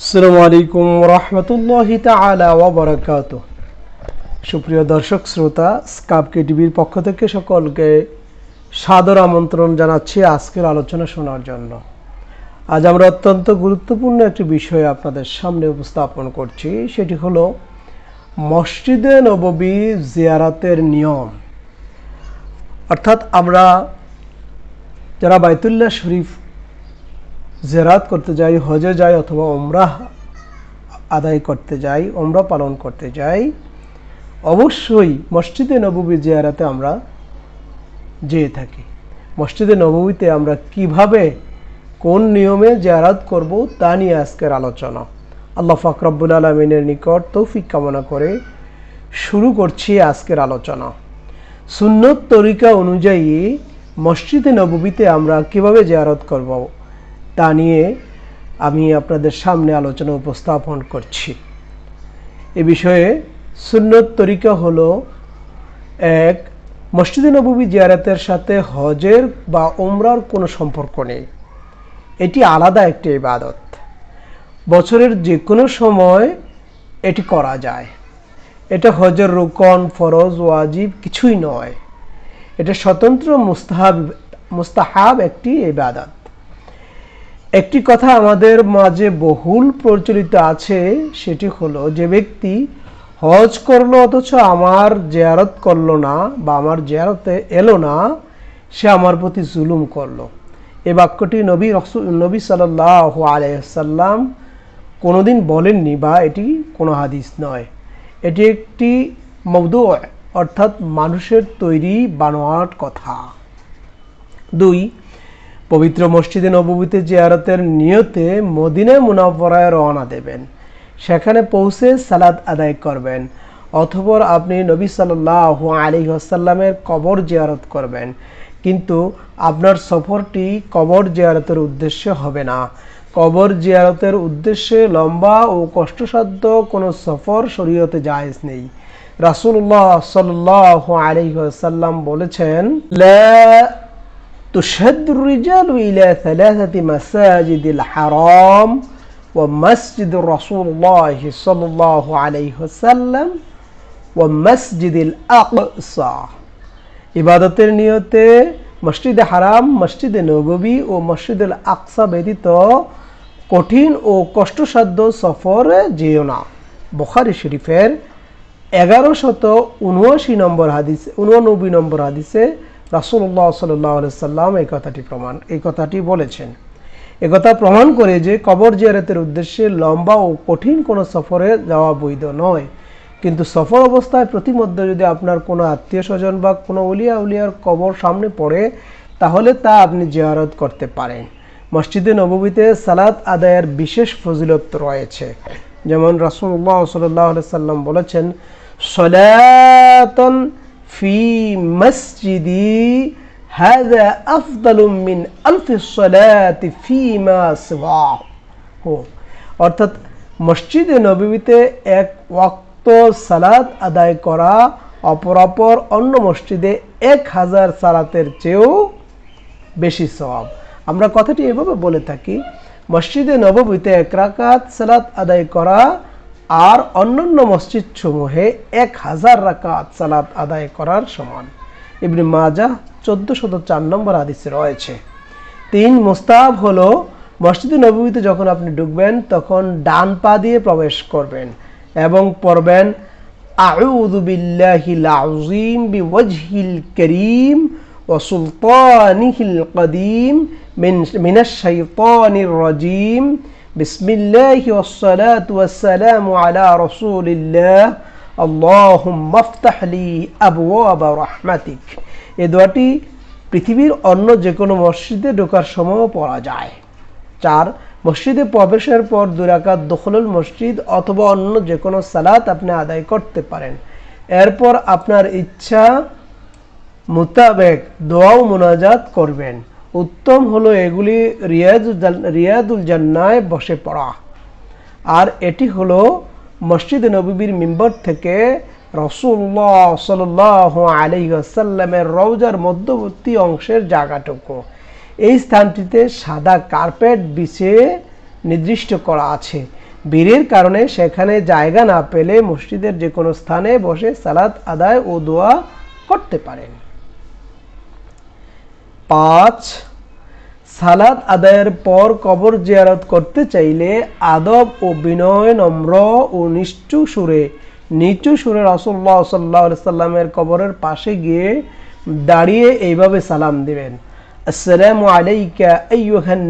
আসসালামু আলাইকুম রহমতুল্লাহ তালা ওবরাকাত সুপ্রিয় দর্শক, শ্রোতা, স্কাপকে টিভির পক্ষ থেকে সকলকে সাদর আমন্ত্রণ জানাচ্ছি আজকের আলোচনা শোনার জন্য। আজ আমরা অত্যন্ত গুরুত্বপূর্ণ একটি বিষয় আপনাদের সামনে উপস্থাপন করছি, সেটি হলো মসজিদে নববী জিয়ারাতের নিয়ম। অর্থাৎ আমরা যারা বাইতুল্লাহ শরীফ জেরাত করতে যাই, হজে যাই অথবা ওমরাহ আদায় করতে যাই ওমরা পালন করতে যাই, অবশ্যই মসজিদে নববী জিয়ারাতে আমরা যেয়ে থাকি। মসজিদে নববীতে আমরা কীভাবে, কোন নিয়মে জিয়ারাত করব তা নিয়ে আজকের আলোচনা। আল্লাহ ফাকরাবুল আলমিনের নিকট তৌফিক কামনা করে শুরু করছি আজকের আলোচনা। সুন্নত তরিকা অনুযায়ী মসজিদে নববীতে আমরা কীভাবে জিয়ারত করব? তা নিয়ে আমি আপনাদের সামনে আলোচনা উপস্থাপন করছি। এ বিষয়ে সুন্নত তরিকা হলো এক, মসজিদে নববী জিয়ারতের সাথে হজের বা ওমরার কোনো সম্পর্ক নেই। এটি আলাদা একটি ইবাদত। বছরের যে কোনো সময় এটি করা যায়। এটা হজের রোকন, ফরজ, ওয়াজিব কিছুই নয়। এটা স্বতন্ত্র মুস্তাহাব মুস্তাহাব একটি ইবাদত। একটি কথা আমাদের মাঝে বহুল প্রচলিত আছে, সেটি হলো যে ব্যক্তি হজ করল অথচ আমার জেয়ারত করল না বা আমার জেয়ারতে এলো না, সে আমার প্রতি জুলুম করল। এ বাক্যটি নবী নবী সাল্লাহ আলাইসাল্লাম কোনোদিন বলেননি বা এটি কোনো হাদিস নয়। এটি একটি মৌদু অর্থাৎ মানুষের তৈরি বানোয়াট কথা। দুই পবিত্র মসজিদে নববীতে জিয়ারতের নিয়তে মদিনায় মুনাফরায় রওনা দেবেন। সেখানে পৌঁছে সালাদ আদায় করবেন। অথবা আপনি নবী সাল্লাহ আলী আসাল্লামের কবর জিয়ারত করবেন। কিন্তু আপনার সফরটি কবর জিয়ারতের উদ্দেশ্যে হবে না। কবর জিয়ারতের উদ্দেশ্যে লম্বা ও কষ্টসাধ্য কোনো সফর শরীয়তে জায়েজ নেই। রাসুল্লাহ সাল্লাহ আলী আসাল্লাম বলেছেন লা تشد الرجال إلى ثلاثة مساجد الحرام ومسجد رسول الله صلى الله عليه وسلم ومسجد الأقصى ইবাদতের নিয়তে মসজিদে হারাম মসজিদে নববী ও মসজিদুল আকসা ব্যতীত কঠিন ও কষ্টসাধ্য সফরে যেও না বখারি শরীফের এগারো শত উনআশি নম্বর হাদিসে উননব্বই নম্বর হাদিসে রাসুল্লাহ সাল্লাহ সাল্লাম এই কথাটি প্রমাণ, এই কথাটি বলেছেন। একথা প্রমাণ করে যে কবর জিয়ারতের উদ্দেশ্যে লম্বা ও কঠিন কোনো সফরে যাওয়া বৈধ নয়। কিন্তু সফর অবস্থায় প্রতিমধ্যে যদি আপনার কোনো আত্মীয় স্বজন বা কোনো উলিয়া উলিয়ার কবর সামনে পড়ে, তাহলে তা আপনি জিয়ারত করতে পারেন। মসজিদে নববীতে সালাত আদায়ের বিশেষ ফজিলত রয়েছে। যেমন রাসুল্লাহ সাল্লাহ সাল্লাম বলেছেন, সলাতন في مسجدي هذا أفضل من ألف الصلاة فيما سواه অর্থাৎ মসজিদে নবীতে এক ওয়াক্ত সালাত আদায় করা অপরাপর অন্য মসজিদে এক হাজার সালাতের চেয়েও বেশি সওয়াব আমরা কথাটি এভাবে বলে থাকি মসজিদে নববীতে এক রাকাত সালাত আদায় করা আর অন্যান্য মসজিদ সমূহে এক হাজার রাকাত সালাত আদায় করার সমান। ইবনে মাজা চোদ্দ শত চার নম্বর হাদিসে রয়েছে। তিন মোস্তাব হলো, মসজিদে নবীতে যখন আপনি ঢুকবেন, তখন ডান পা দিয়ে প্রবেশ করবেন এবং পড়বেন কারীম ওয়া সুলতানিহিল কদীম মিন, মিনাশ শাইতানির রাজীম بسم الله والصلاة والسلام على رسول الله اللهم افتح لي أبواب رحمتك এ দোয়াটি পৃথিবীর অন্য যে কোনো মসজিদে ঢোকার সময়ও পড়া যায় চার মসজিদে প্রবেশের পর দুরাকাত দখলুল মসজিদ অথবা অন্য যে কোনো সালাত আপনি আদায় করতে পারেন এরপর আপনার ইচ্ছা মোতাবেক দোয়াও মোনাজাত করবেন উত্তম হলো এগুলি রিয়াজ রিয়াদুল জান্নায় বসে পড়া। আর এটি হলো মসজিদ নবীর মিম্বর থেকে রসুল্লাহ সাল আলী আসাল্লামের রৌজার মধ্যবর্তী অংশের জায়গাটুকু। এই স্থানটিতে সাদা কার্পেট বিছিয়ে নির্দিষ্ট করা আছে। ভিড়ের কারণে সেখানে জায়গা না পেলে মসজিদের যে কোনো স্থানে বসে সালাত আদায় ও দোয়া করতে পারেন। পাঁচ সালাদ আদায়ের পর কবর জিয়ারত করতে চাইলে আদব ও বিনয় নম্র ও নিষ্ঠু সুরে, নিচু সুরে রসল্লা সাল্লাহ সাল্লামের কবরের পাশে গিয়ে দাঁড়িয়ে এইভাবে সালাম দিবেন। আসসালামু আলাইকা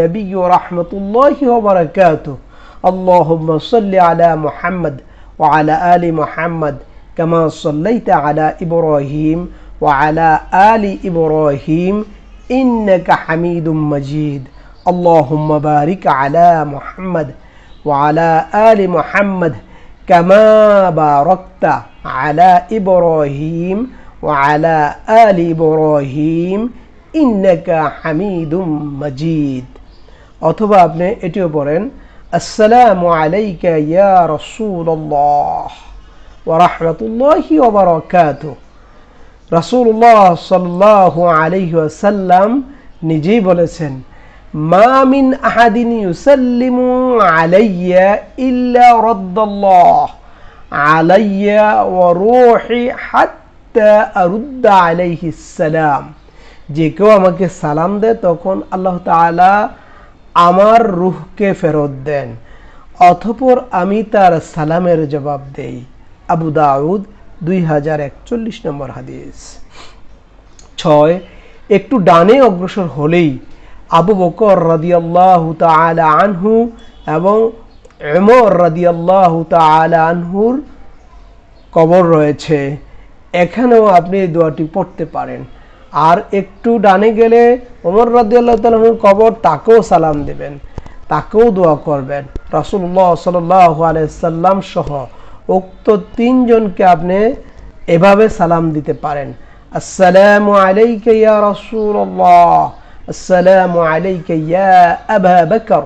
নবী ওয়া রাহমাতুল্লাহি ওয়া বারাকাতু আল্লাহুম্মা সাল্লি আলা মুহাম্মদ ওয়া আলা আলি মুহাম্মদ, কামা সাল্লাইতা আলা ইব্রাহিম ওয়া আলা إنك حميد مجيد اللهم بارك على محمد وعلى آل محمد كما باركت على إبراهيم وعلى آل إبراهيم إنك حميد مجيد অথবা আপনি এটিও পড়েন আসসালামু আলাইকা ইয়া রাসূলুল্লাহ ওয়া রাহমাতুল্লাহি ওয়া বারাকাতুহু রাসূলুল্লাহ সাল্লাল্লাহু আলাইহি ওয়াসাল্লাম নিজেই বলেছেন, মা মিন আহাদিন ইউসাল্লিমু আলাইয়া ইল্লা রাদ্দাল্লাহ আলাইয়া ওয়া রূহি হাত্তা আরুদ্দা আলাইহি সালাম। যে কেউ আমাকে সালাম দেয়, তখন আল্লাহ তাআলা আমার রুহকে ফেরত দেন অথপর আমি তার সালামের জবাব দেই। আবু দাউদ দুই একচল্লিশ নম্বর হাদিস। ছয়, একটু ডানে অগ্রসর হলেই আবু বকর রাদিয়াল্লাহ তাআলা আনহু এবং এমর রাদিয়াল্লাহ তাআলা আনহুর কবর রয়েছে। এখানেও আপনি এই দোয়াটি পড়তে পারেন। আর একটু ডানে গেলে ওমর রাদিয়াল্লাহ তাআলার কবর, তাকেও সালাম দেবেন, তাকেও দোয়া করবেন। রাসূলুল্লাহ সাল্লাল্লাহু আলাইহি সাল্লাম সহ উক্ত তিনজনকে আপনি এভাবে সালাম দিতে পারেন আসসালামু আলাইকা ইয়া রাসূলুল্লাহ আসসালামু আলাইকা ইয়া আবা বকর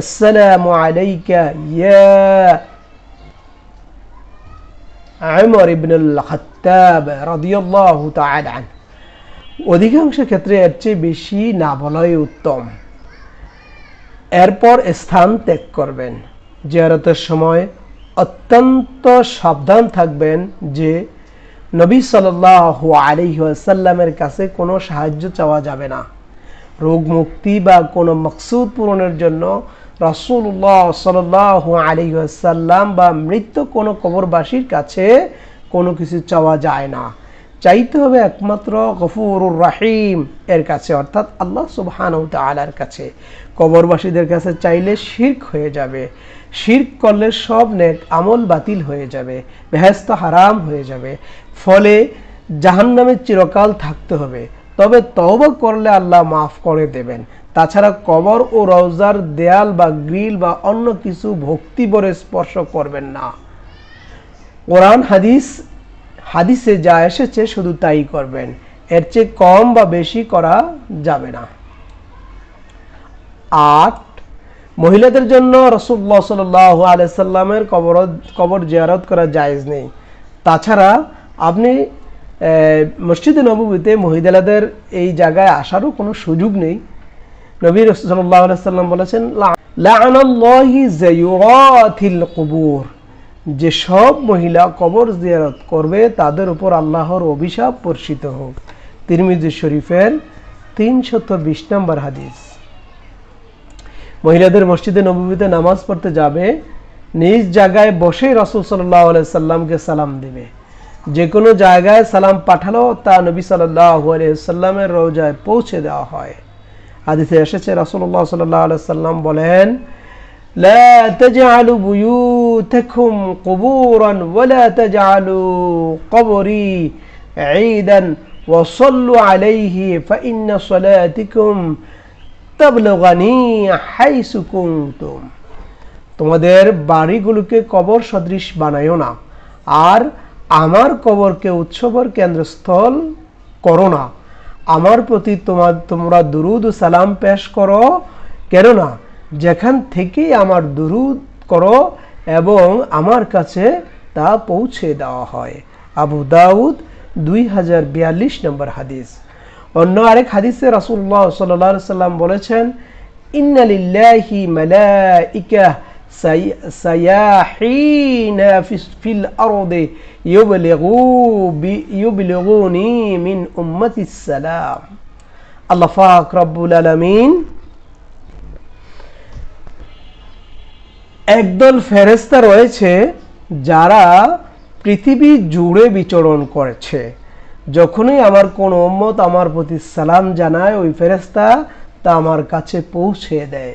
আসসালামু আলাইকা ইয়া عمر بن الخطاب رضي الله تعالى عنه অধিকাংশ ক্ষেত্রে এর চেয়ে বেশি না বলাই উত্তম এরপর স্থান ত্যাগ করবেন জিয়ারতের সময় অত্যন্ত সাবধান থাকবেন যে নবী সাল্লাহ আলিহাসাল্লামের কাছে কোনো সাহায্য চাওয়া যাবে না। রোগ মুক্তি বা কোনো মকসুদ পূরণের জন্য রসুল্লাহ সাল্লাহ আলিহাসাল্লাম বা মৃত্যু কোনো কবরবাসীর কাছে কোনো কিছু চাওয়া যায় না। চাইতে হবে একমাত্র গফুরুর রাহিম এর কাছে, অর্থাৎ আল্লাহ সুবহান তালার কাছে। কবরবাসীদের কাছে চাইলে শির্ক হয়ে যাবে। শির্ক করলে সব নেক আমল বাতিল হয়ে যাবে বেহেস্ত হারাম হয়ে যাবে। ফলে জাহান্নামে চিরকাল থাকতে হবে। তবে তওবা করলে আল্লাহ মাফ করে দেবেন। তাছাড়া কবর ও রওজার দেয়াল বা গ্রিল বা অন্য কিছু ভক্তি বরে স্পর্শ করবেন না। কোরআন, হাদিস, হাদিসে যা এসেছে শুধু তাই করবেন। এর চেয়ে কম বা বেশি করা যাবে না। আট মহিলাদের জন্য রসুল্লাহ সাল্লাহ আলাইসাল্লামের কবর কবর জিয়ারত করা জায়েজ নেই। তাছাড়া আপনি মসজিদে নবীতে মহিলাদের এই জায়গায় আসারও কোনো সুযোগ নেই। নবী রসুল্লাহ আলাইসাল্লাম বলেছেন লাআনাল্লাহি জায়ুরাতিল যে সব মহিলা কবর জিয়ারত করবে, তাদের উপর আল্লাহর অভিশাপ বর্ষিত হোক। তিরমিজি শরীফের তিনশত বিশ নম্বর হাদিস। মহিলাদের মসজিদে নবীতে নামাজ পড়তে যাবে নিজ জায়গায় বসে রসুল সাল্লাহ সাল্লামকে সালাম দেবে যে কোনো জায়গায় সালাম পাঠালো তা নবী সাল্লাহ সাল্লামের রোজায় পৌঁছে দেওয়া হয় হাদিসে এসেছে রসুল্লাহ সাল্লাহ সাল্লাম বলেন لا تجعلوا بيوتكم قبورا ولا تجعلوا قبري عيدا وصلوا عليه فإن صلاتكم تبلغني حيث كنتم তোমাদের বাড়িগুলোকে কবর সদৃশ বানায়ও না, আর আমার কবরকে উৎসবর কেন্দ্রস্থল করো না। আমার প্রতি তোমার, তোমরা দুরুদ সালাম পেশ করো, কেননা যেখান থেকেই আমার দুরুদ করো এবং আমার কাছে তা পৌঁছে দেওয়া হয়। আবু দাউদ দুই হাজার বিয়াল্লিশ নম্বর হাদিস। অন্য আরেক হাদিসে রাসুল্লাহ সাল্লাহ সাল্লাম বলেছেন ইন্নালিল্লাহি মালাইকা সায়াহিন ফিল আরদে ইউবলিগু ইউবলিগুনি মিন সালাম। আল্লাহ পাক রব্বুল আলামিন একদল ফেরেস্তা রয়েছে যারা পৃথিবী জুড়ে বিচরণ করেছে। যখনই আমার কোন উম্মত আমার প্রতি সালাম জানায়, ওই ফেরেস্তা তা আমার কাছে পৌঁছে দেয়।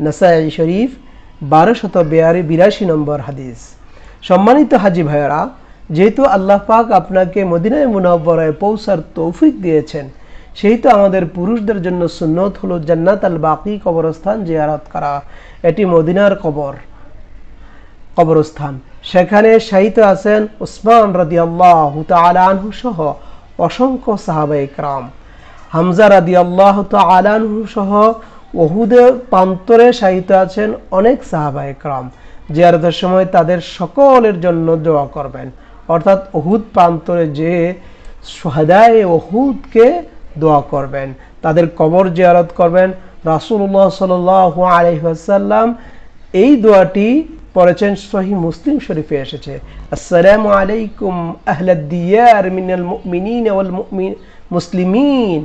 নাসাই শরীফ বারোশত বেয়ারি বিরাশি নম্বর হাদিস। সম্মানিত হাজি ভাইয়েরা, যেহেতু আল্লাহ পাক আপনাকে মদিনায় মুনাব্বরায় পৌঁছার তৌফিক দিয়েছেন সেই তো আমাদের পুরুষদের জন্য সুন্নত হলো জান্নাত আল বাকি কবরস্থান জিয়ারত করা। এটি মদিনার কবর। কবরস্থান। সেখানে শাহিত আছেন উসমান রাদি আল্লাহ আনহু সহ অসংখ্য সাহাবা ইকরাম হামজা রাদি আল্লাহ আলানহু সহ ওহুদের প্রান্তরে শাহিত আছেন অনেক সাহাবা ইকরাম জিয়ারতের সময় তাদের সকলের জন্য দোয়া করবেন। অর্থাৎ ওহুদ প্রান্তরে যে সোহাদায় ওহুদকে দোয়া করবেন, তাদের কবর জিয়ারত করবেন। রাসূলুল্লাহ সাল্লাহ আলহাসাল্লাম এই দোয়াটি পড়েছেন সহি মুসলিম শরীফে এসেছে আসসালামু আলাইকুম আহলাদ দিয়ার মিনাল মুমিনিন ওয়াল মুমিন মুসলিমিন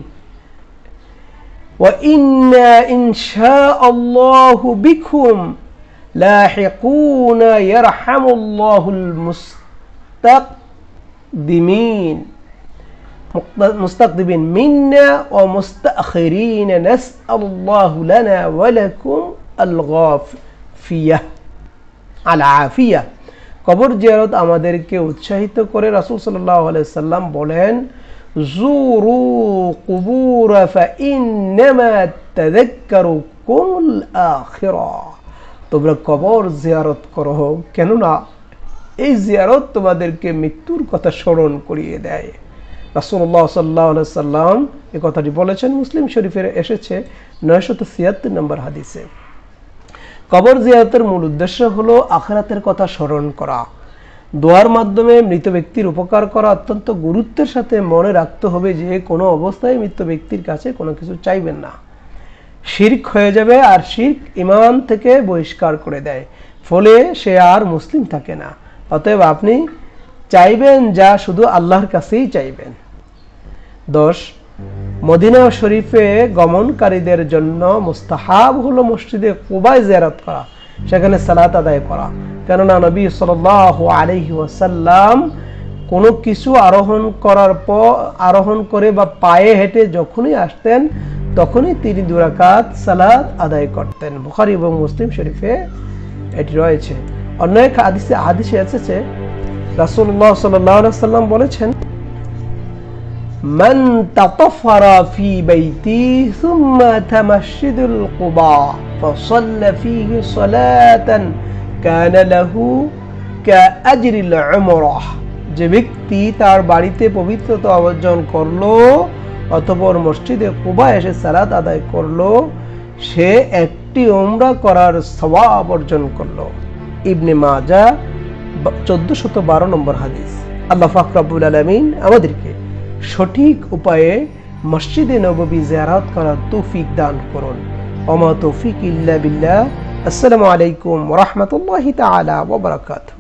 وإنا إن شاء الله بكم لاحقون يرحم الله المستقدمين مستقدمين منا ومستأخرين نسأل الله لنا ولكم الغافية আল আফিয়া কবর জিয়ারত আমাদেরকে উৎসাহিত করে রাসুল সাল্লাহ সাল্লাম বলেন তোমরা কবর জিয়ারত করো, কেননা এই জিয়ারত তোমাদেরকে মৃত্যুর কথা স্মরণ করিয়ে দেয়। রাসুল্লাহ সাল্লাহ সাল্লাম এ কথাটি বলেছেন, মুসলিম শরীফের এসেছে নয়শত ছিয়াত্তর নম্বর হাদিসে। কবর জিয়ারতের মূল উদ্দেশ্য হলো আখরাতের কথা স্মরণ করা। দোয়ার মাধ্যমে মৃত ব্যক্তির উপকার করা অত্যন্ত গুরুত্বের সাথে মনে রাখতে হবে যে কোনো অবস্থায় মৃত ব্যক্তির কাছে কোনো কিছু চাইবেন না। শির্ক হয়ে যাবে আর শির্ক ইমান থেকে বহিষ্কার করে দেয়। ফলে সে আর মুসলিম থাকে না। অতএব আপনি চাইবেন যা শুধু আল্লাহর কাছেই চাইবেন। দশ মদিনা শরীফে গমনকারীদের জন্য মুস্তাহাব হলো মসজিদে কুবায় জিয়ারত করা, সেখানে সালাত আদায় করা। কেননা নবী সাল আলহি ওয়াসাল্লাম কোনো কিছু আরোহণ করার পর, আরোহণ করে বা পায়ে হেঁটে যখনই আসতেন, তখনই তিনি দুরাকাত সালাত আদায় করতেন। বুখারি এবং মুসলিম শরীফে এটি রয়েছে। অন্য এক হাদিসে হাদিসে এসেছে রাসুল্লাহ আলাইহি সাল্লাম বলেছেন من تطفر في بيتي ثم تمشد القباء فصلى فيه صلاة كان له كأجر العمرة যে ব্যক্তি তার বাড়িতে পবিত্রতা অর্জন করলো অতপর মসজিদে কুবা এসে সালাত আদায় করলো সে একটি উমরা করার সওয়াব অর্জন করলো ইবনে মাজা চোদ্দ শত বারো নম্বর হাদিস আল্লাহ ফাকরাবুল আলমিন আমাদেরকে সঠিক উপায়ে মসজিদে নববী জিয়ারাত করার তৌফিক দান করুন। অমা তৌফিক ইল্লা বিল্লাহ। আসসালামু আলাইকুম রহমতুল্লাহ তাআলা ওয়া বারাকাতুহু।